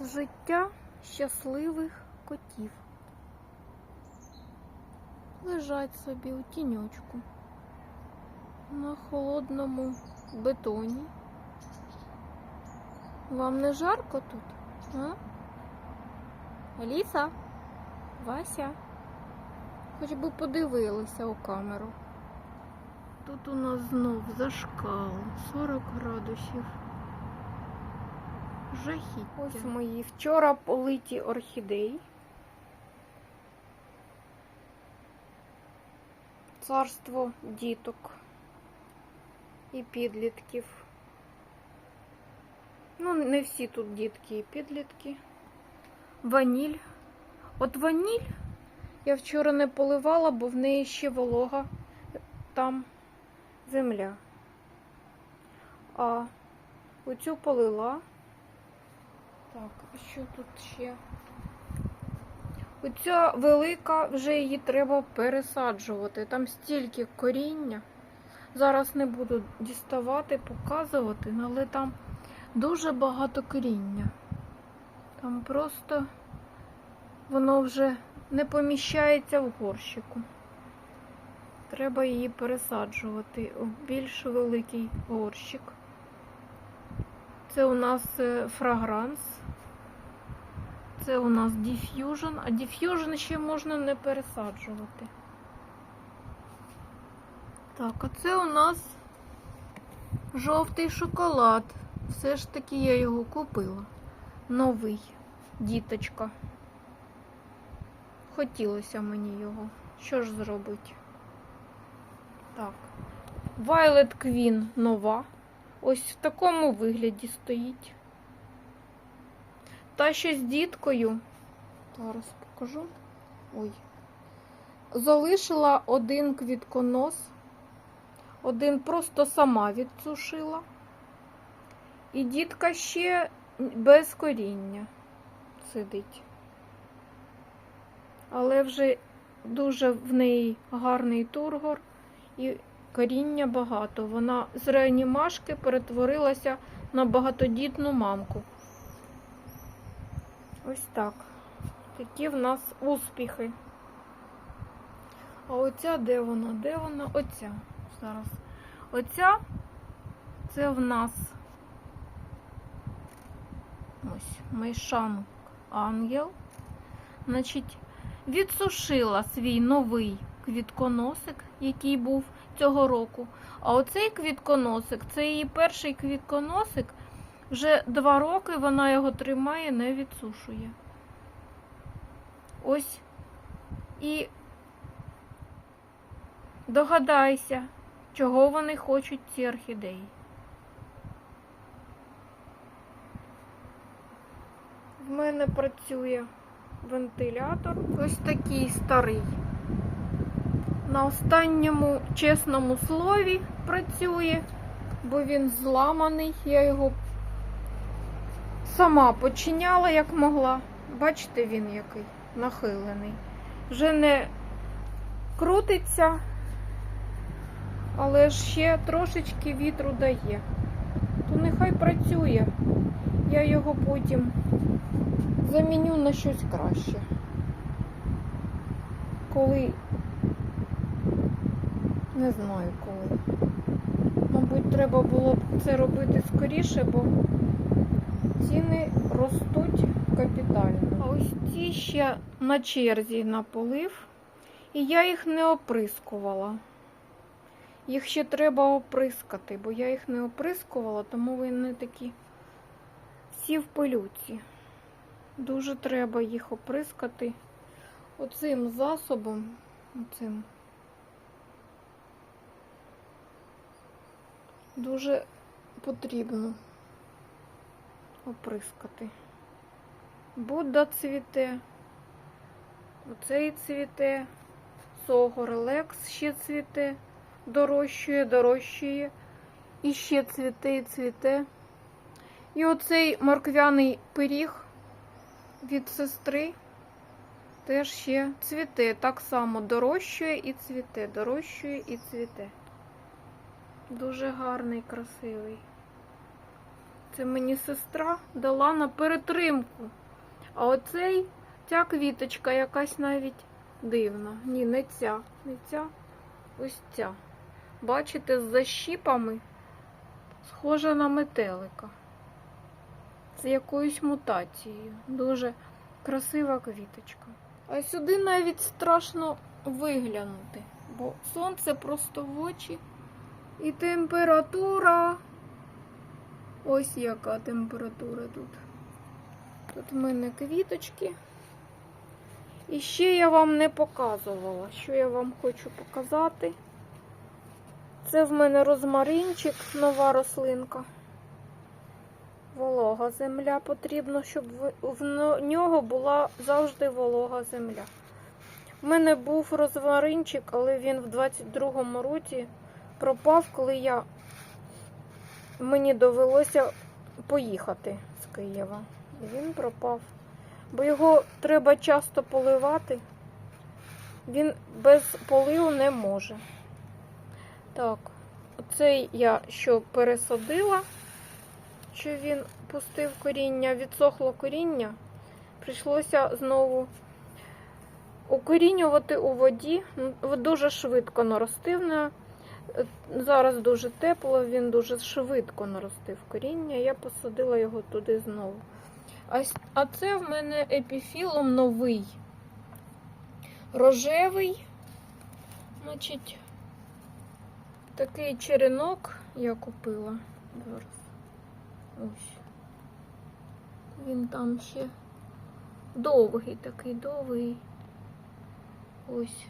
Життя щасливих котів. Лежать собі у тіньочку на холодному бетоні. Вам не жарко тут? А? Аліса? Вася? Хоч би подивилися у камеру. Тут у нас знов зашкал 40 градусів. Жахіття. Ось мої вчора политі орхідеї. Царство діток і підлітків. Ну, не всі тут дітки і підлітки. Ваніль. От ваніль я вчора не поливала, бо в неї ще волога там земля. А оцю полила. Так, а що тут ще? Оця велика, вже її треба пересаджувати. Там стільки коріння. Зараз не буду діставати, показувати, але там дуже багато коріння. Там просто воно вже не поміщається в горщику. Треба її пересаджувати у більш великий горщик. Це у нас е, фрагранс. Це у нас діф'южн, а діф'южн ще можна не пересаджувати. Так, а це у нас жовтий шоколад. Все ж таки я його купила. Новий діточка. Хотілося мені його. Що ж зробити? Так. Violet Queen нова. Ось в такому вигляді стоїть. Та ще з діткою. Зараз покажу. Ой. Залишила один квітконос. Один просто сама відсушила. І дітка ще без коріння сидить. Але вже дуже в неї гарний тургор і коріння багато. Вона з реанімашки перетворилася на багатодітну мамку. Ось так. Такі в нас успіхи. А оця де вона? Де вона? Оця. Зараз. Оця це в нас ось Майшан Ангел. Значить, відсушила свій новий квітконосик, який був цього року. А оцей квітконосик, це її перший квітконосик. Вже два роки вона його тримає, не відсушує. Ось і догадайся, чого вони хочуть ці орхідеї. В мене працює вентилятор. Ось такий старий. На останньому чесному слові працює, бо він зламаний. Я його сама починяла як могла. Бачите, він який нахилений. Вже не крутиться, але ще трошечки вітру дає. То нехай працює. Я його потім заміню на щось краще. Коли не знаю коли. Мабуть, треба було б це робити скоріше, бо ціни ростуть капітально. А ось ці ще на черзі на полив, і я їх не оприскувала. Їх ще треба оприскати, бо я їх не оприскувала, тому вони такі всі в пилюці. Дуже треба їх оприскати оцим засобом, оцим. Дуже потрібно оприскати. Будда цвіте, оцей цвіте, Согор Лекс ще цвіте, дорощує, дорощує, і ще цвіте і цвіте. І оцей морквяний пиріг від сестри теж ще цвіте. Так само дорощує і цвіте, дорощує і цвіте. Дуже гарний, красивий. Це мені сестра дала на перетримку. А оцей, ця квіточка якась навіть дивна. Ні, не ця, не ця, ось ця. Бачите, з защіпами схожа на метелика. З якоюсь мутацією. Дуже красива квіточка. А сюди навіть страшно виглянути, бо сонце просто в очі. І температура. Ось яка температура тут. Тут в мене квіточки. І ще я вам не показувала, що я вам хочу показати. Це в мене розмаринчик, нова рослинка. Волога земля потрібно, щоб в- нього була завжди волога земля. У мене був розмаринчик, але він в 22-му році пропав, коли я мені довелося поїхати з Києва. Він пропав. Бо його треба часто поливати. Він без поливу не може. Так, оцей я що пересадила, що він пустив коріння, відсохло коріння. Прийшлося знову укорінювати у воді. Дуже швидко наростив. на- Зараз дуже тепло, він дуже швидко наростив коріння. Я посадила його туди знову. А, це в мене епіфілом новий. Рожевий. Значить, такий черенок я купила. Зараз. Ось. Він там ще довгий, такий довгий. Ось.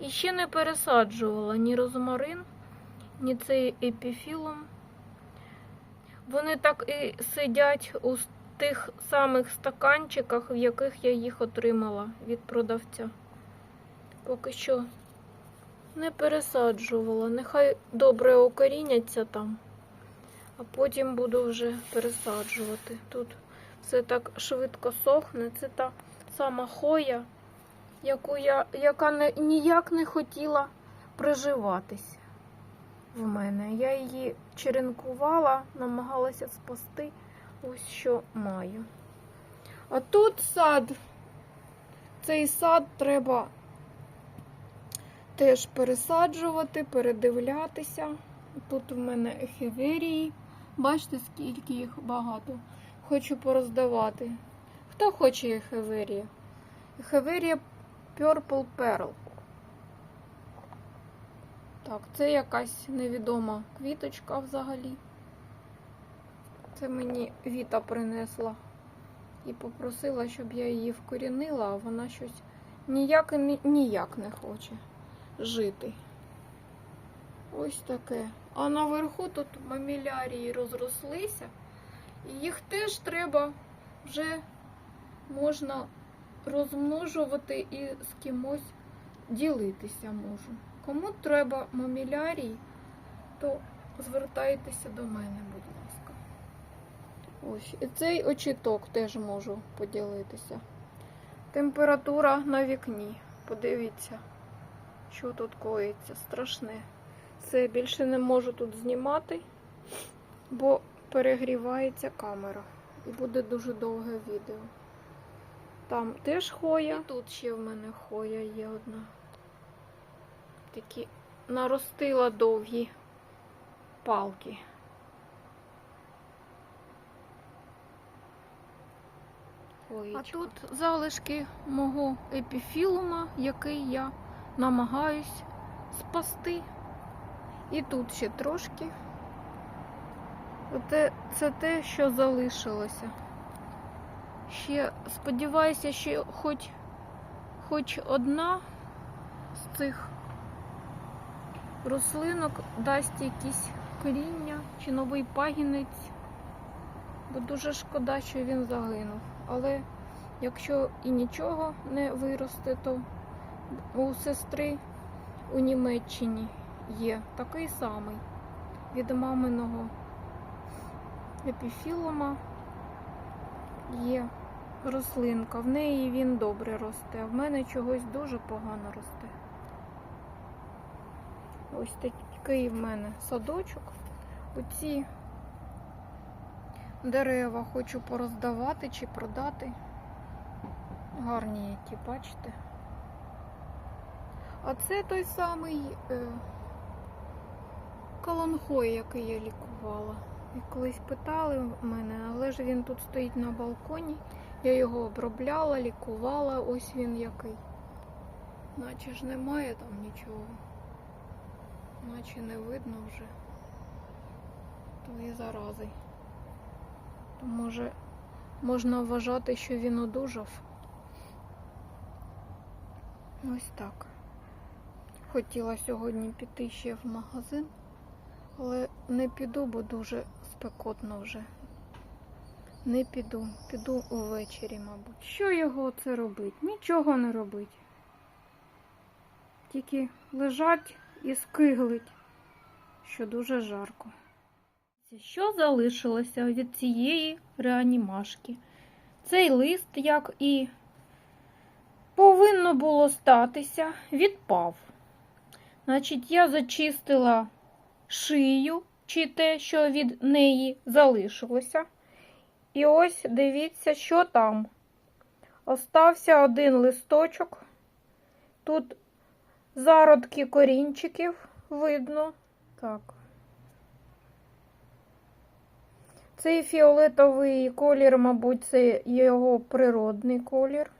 І ще не пересаджувала ні розмарин, ні цей епіфілом. Вони так і сидять у тих самих стаканчиках, в яких я їх отримала від продавця. Поки що не пересаджувала. Нехай добре окоріняться там, а потім буду вже пересаджувати. Тут все так швидко сохне. Це та сама хоя, яку я, яка не, ніяк не хотіла приживатися в мене. Я її черенкувала, намагалася спасти. Ось що маю. А тут сад. Цей сад треба теж пересаджувати, передивлятися. Тут в мене ехіверії. Бачите, скільки їх багато. Хочу пороздавати. Хто хоче ехіверії? Ехіверія Purple Pearl. Так, це якась невідома квіточка взагалі. Це мені Віта принесла і попросила, щоб я її вкорінила, а вона щось ніяк, і ні- ніяк не хоче жити. Ось таке. А наверху тут мамілярії розрослися, і їх теж треба вже можна розмножувати і з кимось ділитися можу. Кому треба мамілярій, то звертайтеся до мене, будь ласка. Ось, і цей очіток теж можу поділитися. Температура на вікні. Подивіться, що тут коїться. Страшне. Це більше не можу тут знімати, бо перегрівається камера. І буде дуже довге відео. Там теж хоя. І тут ще в мене хоя є одна. Такі наростила довгі палки. А тут залишки мого епіфілума, який я намагаюсь спасти. І тут ще трошки. Оте, це те, що залишилося. Ще сподіваюся, що хоч, хоч одна з цих рослинок дасть якісь коріння чи новий пагінець. Бо дуже шкода, що він загинув. Але якщо і нічого не виросте, то у сестри у Німеччині є такий самий від маминого епіфілома є рослинка. В неї він добре росте, а в мене чогось дуже погано росте. Ось такий в мене садочок. Оці дерева хочу пороздавати чи продати. Гарні які, бачите? А це той самий е, каланхой, який я лікувала. І колись питали в мене, але ж він тут стоїть на балконі. Я його обробляла, лікувала, ось він який. Наче ж немає там нічого. Наче не видно вже тої зарази. То може можна вважати, що він одужав. Ось так. Хотіла сьогодні піти ще в магазин, але не піду, бо дуже спекотно вже. Не піду, піду увечері, мабуть. Що його це робить? Нічого не робить. Тільки лежать і скиглить, що дуже жарко. Що залишилося від цієї реанімашки? Цей лист, як і повинно було статися, відпав. Значить, я зачистила шию, чи те, що від неї залишилося. І ось дивіться, що там. Остався один листочок. Тут зародки корінчиків видно. Так. Цей фіолетовий колір, мабуть, це його природний колір.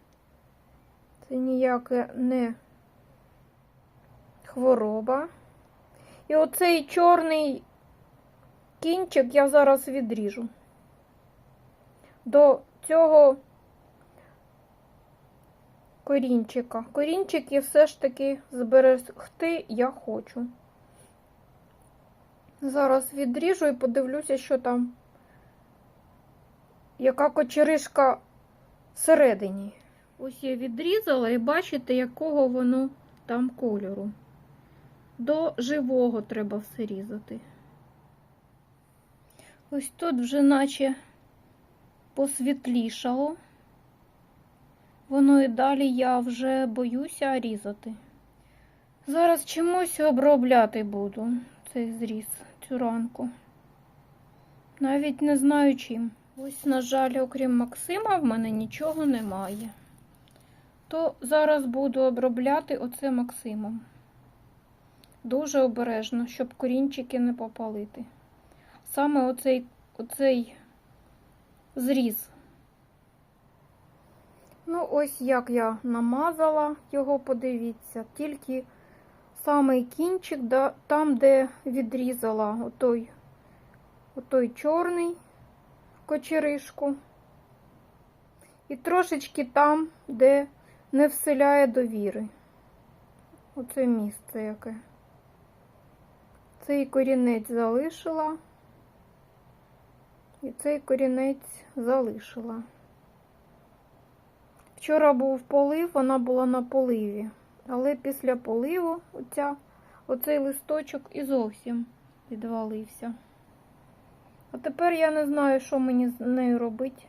Це ніяке не хвороба. І оцей чорний кінчик я зараз відріжу. До цього корінчика. Корінчики все ж таки зберегти я хочу. Зараз відріжу і подивлюся, що там, яка кочеришка всередині. Ось я відрізала і бачите, якого воно там кольору. До живого треба все різати. Ось тут вже наче посвітлішало. Воно і далі я вже боюся різати. Зараз чимось обробляти буду цей зріз, цю ранку. Навіть не знаю чим. Ось, на жаль, окрім Максима, в мене нічого немає. То зараз буду обробляти оце Максимом. Дуже обережно, щоб корінчики не попалити. Саме оцей, оцей зріз. Ну, ось як я намазала його, подивіться, тільки самий кінчик, да, там, де відрізала отой, отой чорний кочеришку. І трошечки там, де не вселяє довіри. Оце місце яке. Цей корінець залишила. І цей корінець залишила. Вчора був полив, вона була на поливі, але після поливу оця, оцей листочок і зовсім відвалився. А тепер я не знаю, що мені з нею робити.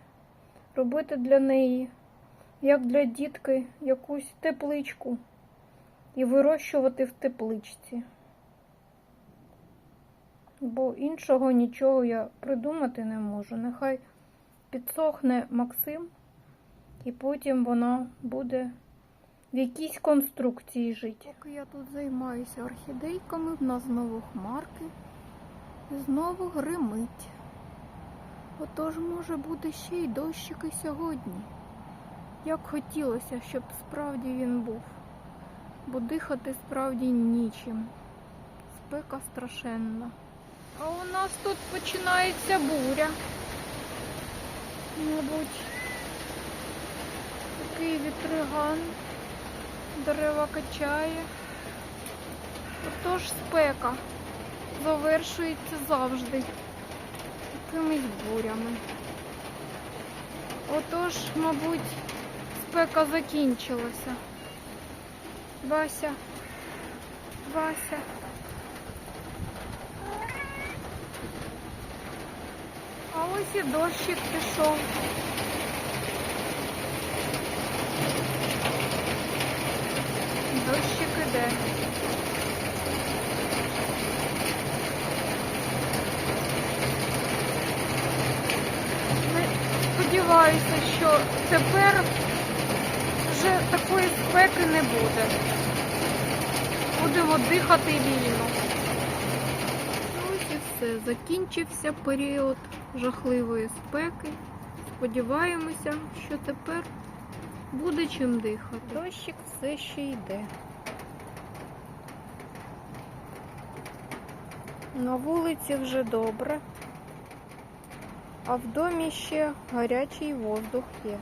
Робити для неї, як для дітки, якусь тепличку і вирощувати в тепличці. Бо іншого нічого я придумати не можу. Нехай підсохне Максим, і потім вона буде в якійсь конструкції жити. Поки я тут займаюся орхідейками, в нас знову хмарки і знову гримить. Отож може бути ще й дощики сьогодні. Як хотілося, щоб справді він був, бо дихати справді нічим. Спека страшенна. А у нас тут починається буря. Мабуть, такий вітриган, дерева качає. Отож спека завершується завжди якимись бурями. Отож, мабуть, спека закінчилася. Вася, Вася. А ось і дощик пішов. Дощик іде. сподіваюся, що тепер вже такої спеки не буде. Будемо дихати вільно. Ось і все. Закінчився період жахливої спеки. Сподіваємося, що тепер буде чим дихати. Дощик все ще йде. На вулиці вже добре, а в домі ще гарячий воздух є.